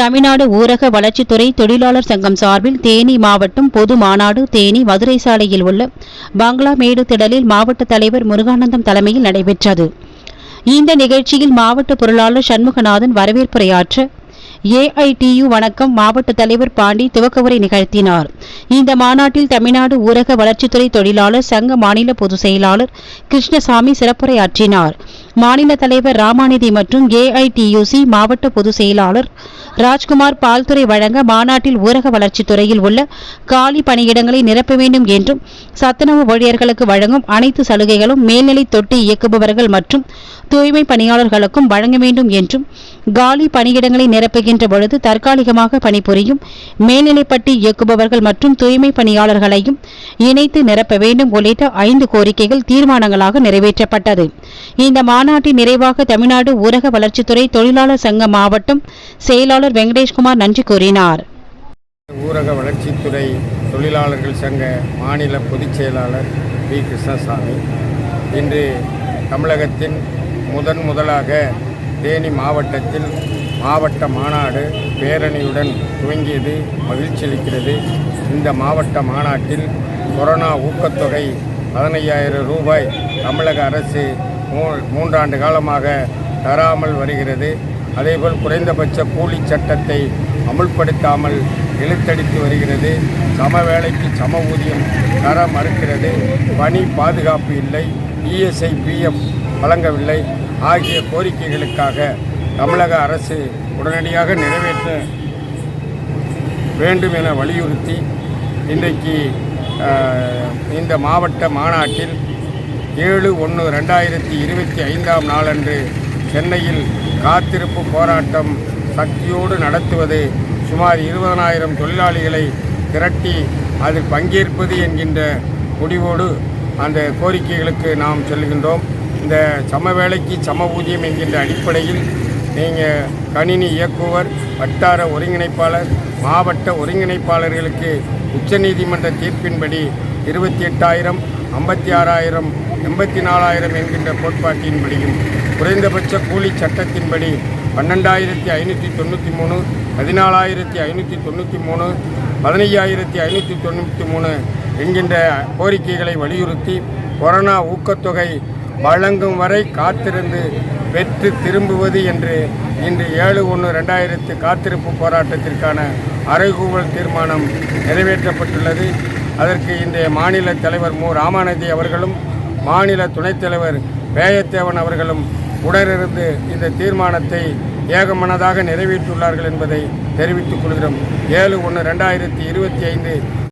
தமிழ்நாடு ஊரக வளர்ச்சித்துறை தொழிலாளர் சங்கம் சார்பில் தேனி மாவட்டம் பொது மாநாடு தேனி மதுரை சாலையில் உள்ள பங்களாமேடு திடலில் மாவட்ட தலைவர் முருகானந்தம் தலைமையில் நடைபெற்றது. இந்த நிகழ்ச்சியில் மாவட்ட பொருளாளர் சண்முகநாதன் வரவேற்புரையாற்ற ஏஐடியு வணக்கம் மாவட்ட தலைவர் பாண்டி துவக்கவுரை நிகழ்த்தினார். இந்த மாநாட்டில் தமிழ்நாடு ஊரக வளர்ச்சித்துறை தொழிலாளர் சங்க மாநில பொதுச் செயலாளர் கிருஷ்ணசாமி சிறப்புரையாற்றினார். மாநில தலைவர் ராமாநிதி மற்றும் ஏஐடியுசி மாவட்ட பொதுச் செயலாளர் ராஜ்குமார் பால்துறை வழங்க மாநாட்டில் ஊரக வளர்ச்சித் துறையில் உள்ள காலி பணியிடங்களை நிரப்ப வேண்டும் என்றும் சத்துணவு ஊழியர்களுக்கு வழங்கும் அனைத்து சலுகைகளும் மேல்நிலை தொட்டி இயக்குபவர்கள் மற்றும் தூய்மை பணியாளர்களுக்கும் வழங்க வேண்டும் என்றும் காலி பணியிடங்களை நிரப்புகின்ற பொழுது தற்காலிகமாக பணிபுரியும் மேல்நிலைப்பட்டி இயக்குபவர்கள் மற்றும் தூய்மை பணியாளர்களையும் இணைத்து நிரப்ப வேண்டும் உள்ளிட்ட ஐந்து கோரிக்கைகள் தீர்மானங்களாக நிறைவேற்றப்பட்டது. இந்த மாநாட்டின் நிறைவாக தமிழ்நாடு ஊரக வளர்ச்சித்துறை தொழிலாளர் சங்க மாவட்டம் செயலாளர் வெங்கடேஷ்குமார் நன்றி கூறினார். ஊரக வளர்ச்சித்துறை தொழிலாளர்கள் சங்க மாநில பொதுச் செயலாளர் பி கிருஷ்ணசாமி. இன்று தமிழகத்தின் முதன் முதலாக தேனி மாவட்டத்தில் மாவட்ட மாநாடு பேரணியுடன் துவங்கியது. மகிழ்ச்சி அளிக்கிறது. இந்த மாவட்ட மாநாட்டில் கொரோனா ஊக்கத்தொகை பதினையாயிரம் ரூபாய் தமிழக அரசு மூ மூன்றாண்டு காலமாக தராமல் வருகிறது. அதேபோல் குறைந்தபட்ச கூலி சட்டத்தை அமுல்படுத்தாமல் இழுத்தடித்து வருகிறது. சம வேலைக்கு சம ஊதியம் தர மறுக்கிறது. பணி பாதுகாப்பு இல்லை. இஎஸ்ஐ பிஎஃப் வழங்கவில்லை. ஆகிய கோரிக்கைகளுக்காக தமிழக அரசு உடனடியாக நிறைவேற்ற வேண்டும் என வலியுறுத்தி இன்றைக்கு இந்த மாவட்ட மாநாட்டில் ஏழு ஒன்று ரெண்டாயிரத்தி இருபத்தி ஐந்தாம் நாளன்று சென்னையில் காத்திருப்பு போராட்டம் சக்தியோடு நடத்துவது சுமார் இருபதனாயிரம் தொழிலாளிகளை திரட்டி அதில் பங்கேற்பது என்கின்ற முடிவோடு அந்த கோரிக்கைகளுக்கு நாம் செல்கின்றோம். இந்த சம வேலைக்கு சம ஊதியம் என்கின்ற அடிப்படையில் நீங்கள் கணினி இயக்குவர் வட்டார ஒருங்கிணைப்பாளர் மாவட்ட ஒருங்கிணைப்பாளர்களுக்கு உச்சநீதிமன்ற தீர்ப்பின்படி இருபத்தி எட்டாயிரம் ஐம்பத்தி ஆறாயிரம் எண்பத்தி நாலாயிரம் என்கின்ற கோட்பாட்டின்படியும் குறைந்தபட்ச கூலி சட்டத்தின்படி பன்னெண்டாயிரத்தி ஐநூற்றி தொண்ணூற்றி மூணு பதினாலாயிரத்தி ஐநூற்றி தொண்ணூற்றி மூணு பதினையாயிரத்தி ஐநூற்றி தொண்ணூற்றி மூணு என்கின்ற கோரிக்கைகளை வலியுறுத்தி கொரோனா ஊக்கத்தொகை வழங்கும் வரை காத்திருந்து பெற்று திரும்புவது என்று இன்று ஏழு ஒன்று ரெண்டாயிரத்து காத்திருப்பு போராட்டத்திற்கான அறைகூவல் தீர்மானம் நிறைவேற்றப்பட்டுள்ளது. அதற்கு இன்றைய மாநில தலைவர் மு. ராமாநதி அவர்களும் மாநில துணைத் தலைவர் வேயத்தேவன் அவர்களும் உடனிருந்து இந்த தீர்மானத்தை ஏகமனதாக நிறைவேற்றியுள்ளார்கள் என்பதை தெரிவித்துக் கொள்கிறோம். ஏழு ஒன்று ரெண்டாயிரத்தி இருபத்தி ஐந்து